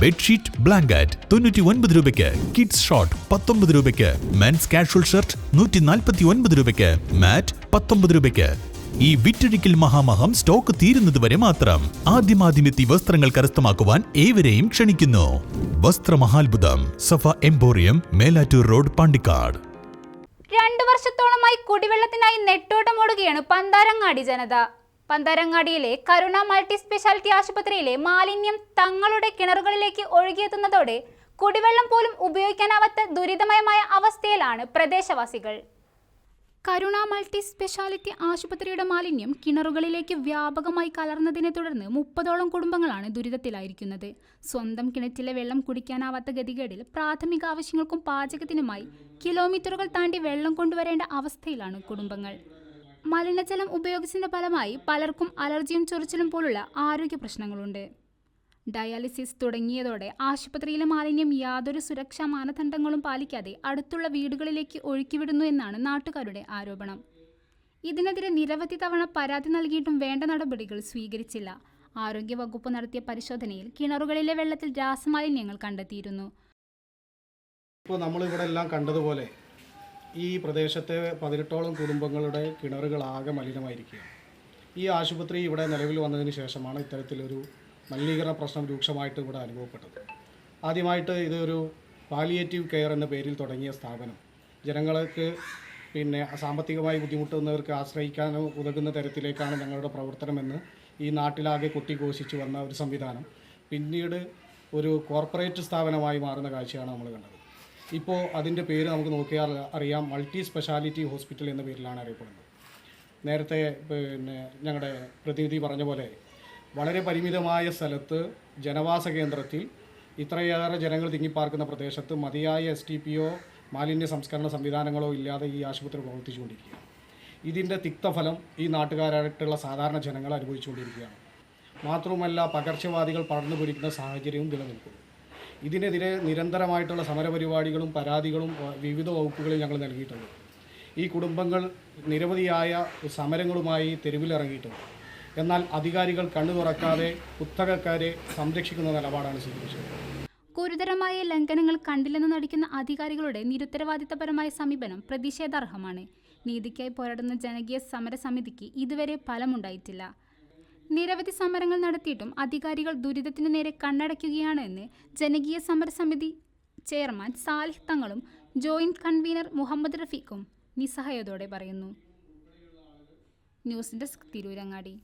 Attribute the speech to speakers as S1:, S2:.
S1: Bedsheet blanket തൊണ്ണൂറ്റി ഒൻപത് രൂപയ്ക്ക് കിഡ്സ് ഷോർട്ട് പത്തൊമ്പത് രൂപയ്ക്ക് മെൻസ് കാഷ്വൽ ഷർട്ട് നൂറ്റി നാൽപ്പത്തി ഒൻപത് രൂപയ്ക്ക് മാറ്റ് പത്തൊമ്പത് രൂപയ്ക്ക്. ഈ വിറ്റഴിക്കൽ മഹാമഹം സ്റ്റോക്ക് തീരുന്നതുവരെ മാത്രം ആദ്യമാദ്യമെത്തി വസ്ത്രങ്ങൾ കരസ്ഥമാക്കുവാൻ ഏവരെയും ക്ഷണിക്കുന്നു. വസ്ത്രമഹാത്ഭുതം സഫ എംപോറിയം മേലാറ്റൂർ റോഡ് പാണ്ടിക്കാട്.
S2: രണ്ടു വർഷത്തോളമായി കുടിവെള്ളത്തിനായി നെട്ടോട്ടമോടുകയാണ് പന്താരങ്ങാടി ജനത. പന്താരങ്ങാടിയിലെ കരുണ മൾട്ടി സ്പെഷ്യാലിറ്റി ആശുപത്രിയിലെ മാലിന്യം തങ്ങളുടെ കിണറുകളിലേക്ക് ഒഴുകിയെത്തുന്നതോടെ കുടിവെള്ളം പോലും ഉപയോഗിക്കാനാവാത്ത ദുരിതമയമായ അവസ്ഥയിലാണ് പ്രദേശവാസികൾ. കരുണ മൾട്ടി സ്പെഷ്യാലിറ്റി ആശുപത്രിയുടെ മാലിന്യം കിണറുകളിലേക്ക് വ്യാപകമായി കലർന്നതിനെ തുടർന്ന് മുപ്പതോളം കുടുംബങ്ങളാണ് ദുരിതത്തിലായിരിക്കുന്നത്. സ്വന്തം കിണറ്റിലെ വെള്ളം കുടിക്കാനാവാത്ത ഗതികേടിൽ പ്രാഥമിക ആവശ്യങ്ങൾക്കും പാചകത്തിനുമായി കിലോമീറ്ററുകൾ താണ്ടി വെള്ളം കൊണ്ടുവരേണ്ട അവസ്ഥയിലാണ് കുടുംബങ്ങൾ. മലിനജലം ഉപയോഗിച്ചതിന്റെ ഫലമായി പലർക്കും അലർജിയും ചൊറിച്ചിലും പോലുള്ള ആരോഗ്യ പ്രശ്നങ്ങളുണ്ട്. ഡയാലിസിസ് തുടങ്ങിയതോടെ ആശുപത്രിയിലെ മാലിന്യം യാതൊരു സുരക്ഷാ മാനദണ്ഡങ്ങളും പാലിക്കാതെ അടുത്തുള്ള വീടുകളിലേക്ക് ഒഴുക്കിവിടുന്നു എന്നാണ് നാട്ടുകാരുടെ ആരോപണം. ഇതിനെതിരെ നിരവധി തവണ പരാതി നൽകിയിട്ടും വേണ്ട നടപടികൾ സ്വീകരിച്ചില്ല. ആരോഗ്യവകുപ്പ് നടത്തിയ പരിശോധനയിൽ കിണറുകളിലെ വെള്ളത്തിൽ രാസമാലിന്യങ്ങൾ കണ്ടെത്തിയിരുന്നു.
S3: ഇപ്പോൾ നമ്മളിവിടെ എല്ലാം കണ്ടതുപോലെ ഈ പ്രദേശത്തെ പതിനെട്ടോളം കുടുംബങ്ങളുടെ കിണറുകളാകെ മലിനമായിരിക്കുകയാണ്. ഈ ആശുപത്രി ഇവിടെ നിലവിൽ വന്നതിന് ശേഷമാണ് ഇത്തരത്തിലൊരു മലിനീകരണ പ്രശ്നം രൂക്ഷമായിട്ട് ഇവിടെ അനുഭവപ്പെട്ടത്. ആദ്യമായിട്ട് ഇതൊരു പാലിയേറ്റീവ് കെയർ എന്ന പേരിൽ തുടങ്ങിയ സ്ഥാപനം. ജനങ്ങൾക്ക് പിന്നെ സാമ്പത്തികമായി ബുദ്ധിമുട്ടുന്നവർക്ക് ആശ്രയിക്കാൻ ഉതകുന്ന തരത്തിലേക്കാണ് ഞങ്ങളുടെ പ്രവർത്തനമെന്ന് ഈ നാട്ടിലാകെ കൊട്ടിഘോഷിച്ചു വന്ന ഒരു സംവിധാനം. പിന്നീട് ഒരു കോർപ്പറേറ്റ് സ്ഥാപനമായി മാറുന്ന കാഴ്ചയാണ് നമ്മൾ കണ്ടത്. ഇപ്പോൾ അതിന്റെ പേര് നമുക്ക് നോക്കിയാൽ അറിയാം. മൾട്ടി സ്പെഷ്യാലിറ്റി ഹോസ്പിറ്റൽ എന്ന പേരിലാണ് അറിയപ്പെടുന്നത്. നേരത്തെ പിന്നെ ഞങ്ങളുടെ പ്രതിനിധി പറഞ്ഞ പോലെ വളരെ പരിമിതമായ സ്ഥലത്ത് ജനവാസ കേന്ദ്രത്തിൽ ഇത്രയേറെ ജനങ്ങൾ തിങ്ങിപ്പാർക്കുന്ന പ്രദേശത്ത് മതിയായ എസ് ടി പിയോ മാലിന്യ സംസ്കരണ സംവിധാനങ്ങളോ ഇല്ലാതെ ഈ ആശുപത്രി പ്രവർത്തിച്ചുകൊണ്ടിരിക്കുകയാണ്. ഇതിന്റെ തിക്തഫലം ഈ നാട്ടുകാരായിട്ടുള്ള സാധാരണ ജനങ്ങൾ അനുഭവിച്ചുകൊണ്ടിരിക്കുകയാണ്. മാത്രവുമല്ല പകർച്ചവാദികൾ പടർന്നു പിടിക്കുന്ന സാഹചര്യവും നിലനിൽക്കുന്നു. ഇതിനെതിരെ നിരന്തരമായിട്ടുള്ള സമരപരിപാടികളും പരാതികളും വിവിധ വകുപ്പുകളിൽ ഞങ്ങൾ നൽകിയിട്ടുണ്ട്. ഈ കുടുംബങ്ങൾ നിരവധിയായ സമരങ്ങളുമായി തെരുവിലിറങ്ങിയിട്ടുണ്ട്. എന്നാൽ അധികാരികൾ കണ്ണു തുറക്കാതെ കുത്തകക്കാരെ സംരക്ഷിക്കുന്ന നിലപാടാണ് സ്വീകരിച്ചത്
S2: ഗുരുതരമായ ലംഘനങ്ങൾ കണ്ടില്ലെന്ന് നടിക്കുന്ന അധികാരികളുടെ നിരുത്തരവാദിത്തപരമായ സമീപനം പ്രതിഷേധാർഹമാണ് നീതിക്കായി പോരാടുന്ന ജനകീയ സമരസമിതിക്ക് ഇതുവരെ ഫലമുണ്ടായിട്ടില്ല. നിരവധി സമരങ്ങൾ നടത്തിയിട്ടും അധികാരികൾ ദുരിതത്തിനു നേരെ കണ്ണടയ്ക്കുകയാണ് എന്ന് ജനകീയ സമരസമിതി ചെയർമാൻ സാലിഹ് തങ്ങളും ജോയിന്റ് കൺവീനർ മുഹമ്മദ് റഫീഖും നിസ്സഹായതോടെ പറയുന്നു. News desk Tirurangadi.